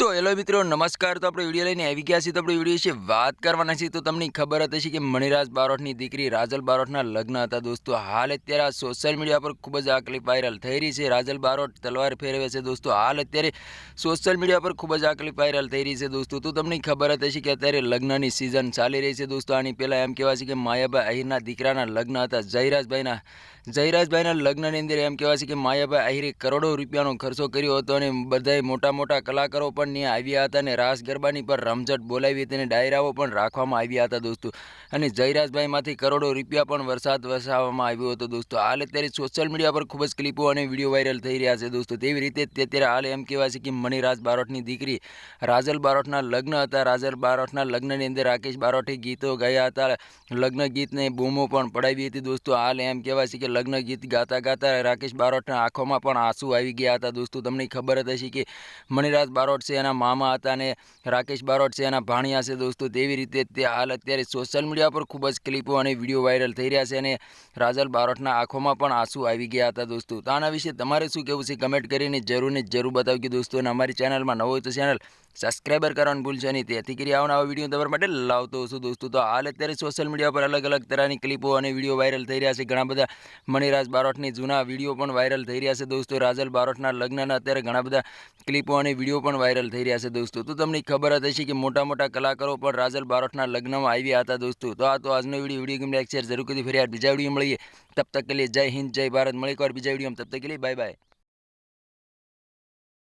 તો હેલો મિત્રો, નમસ્કાર. તો આપણે વીડિયો લઈને આવી ગયા છીએ. તો આપણે વીડિયો વિશે વાત કરવાના છીએ. તો તમને ખબર હતી છે કે મણિરાજ બારોટની દીકરી રાજલ બારોટના લગ્ન હતા. દોસ્તો, હાલ અત્યારે આ સોશિયલ મીડિયા પર ખૂબ જ આ ક્લિપ વાયરલ થઈ રહી છે. રાજલ બારોટ તલવાર ફેરવે છે. દોસ્તો, હાલ અત્યારે સોશિયલ મીડિયા પર ખૂબ જ આ ક્લિપ વાયરલ થઈ રહી છે, દોસ્તો. તો તમને ખબર હતી છે કે અત્યારે લગ્નની સિઝન ચાલી રહી છે, દોસ્તો. આની પહેલાં એમ કહેવાય છે કે માયાભાઈ અહીરના દીકરાના લગ્ન હતા. જયરાજભાઈના જયરાજભાઈના લગ્નની અંદર એમ કહેવાય છે કે માયાભાઈ અહીરે કરોડો રૂપિયાનો ખર્ચો કર્યો હતો અને બધાય મોટા મોટા કલાકારો પણ ત્યાં આવ્યા હતા અને રાસ ગરબાની પર રમઝટ બોલાવી હતી અને ડાયરાઓ પણ રાખવામાં આવ્યા હતા દોસ્તો. અને જયરાજભાઈમાંથી કરોડો રૂપિયા પણ વરસાદ વરસાવવામાં આવ્યો હતો દોસ્તો. હાલ અત્યારે સોશિયલ મીડિયા પર ખૂબ જ ક્લિપો અને વીડિયો વાયરલ થઈ રહ્યા છે દોસ્તો. તેવી રીતે અત્યારે હાલ એમ કહેવાય છે કે મણિરાજ બારોટની દીકરી રાજલ બારોટના લગ્ન હતા. રાજલ બારોટના લગ્નની અંદર રાકેશ બારોટે ગીતો ગાયા હતા. લગ્ન ગીતને બૂમો પણ પડાવી હતી દોસ્તો. હાલ એમ કહેવાય છે કે લગ્ન ગીત ગાતા ગાતા રાકેશ બારોટના આંખોમાં પણ આંસુ આવી ગયા હતા દોસ્તો. તમને ખબર હતી કે મણિરાજ બારોટ છે એના મામા હતા ને રાકેશ બારોટ છે, એના ભાણિયા છે દોસ્તો. તેવી રીતે તે હાલ અત્યારે સોશિયલ મીડિયા પર ખૂબ જ ક્લિપો અને વીડિયો વાયરલ થઈ રહ્યા છે અને રાજલ બારોટના આંખોમાં પણ આંસુ આવી ગયા હતા દોસ્તો. તો આના વિશે તમારે શું કહેવું છે? કમેન્ટ કરીને જરૂર ને જરૂર બતાવ્યું દોસ્તો અને અમારી ચેનલમાં નવો તો ચેનલ સબસ્ક્રાઈબર કરવાનું ભૂલશો નહીં. તેથી કરી આવવાના વીડિયો તમારા માટે લાવતો છું દોસ્તો. તો હાલ અત્યારે સોશિયલ મીડિયા પર અલગ અલગ તરહની ક્લિપો અને વીડિયો વાયરલ થઈ રહ્યા છે. ઘણા બધા મણિરાજ બારોટની જૂના વીડિયો પણ વાયરલ થઈ રહ્યા છે દોસ્તો. રાજલ બારોટના લગ્નના અત્યારે ઘણા બધા ક્લિપો અને વીડિયો પણ વાયરલ થઈ રહ્યા છે દોસ્તો. તો તમને ખબર હશે કે મોટા મોટા કલાકારો પણ રાજલ બારોટના લગ્નમાં આવ્યા હતા દોસ્તો. તો આ તો આજનો વીડિયો વીડિયો ગમે શેર જરૂર કરી ફરી બીજા વીડિયો મળીએ. તબ તક કે લીએ જય હિન્દ, જય ભારત. મળી એકવાર બીજા વીડિયો તબ તક કે લીએ બાય બાય.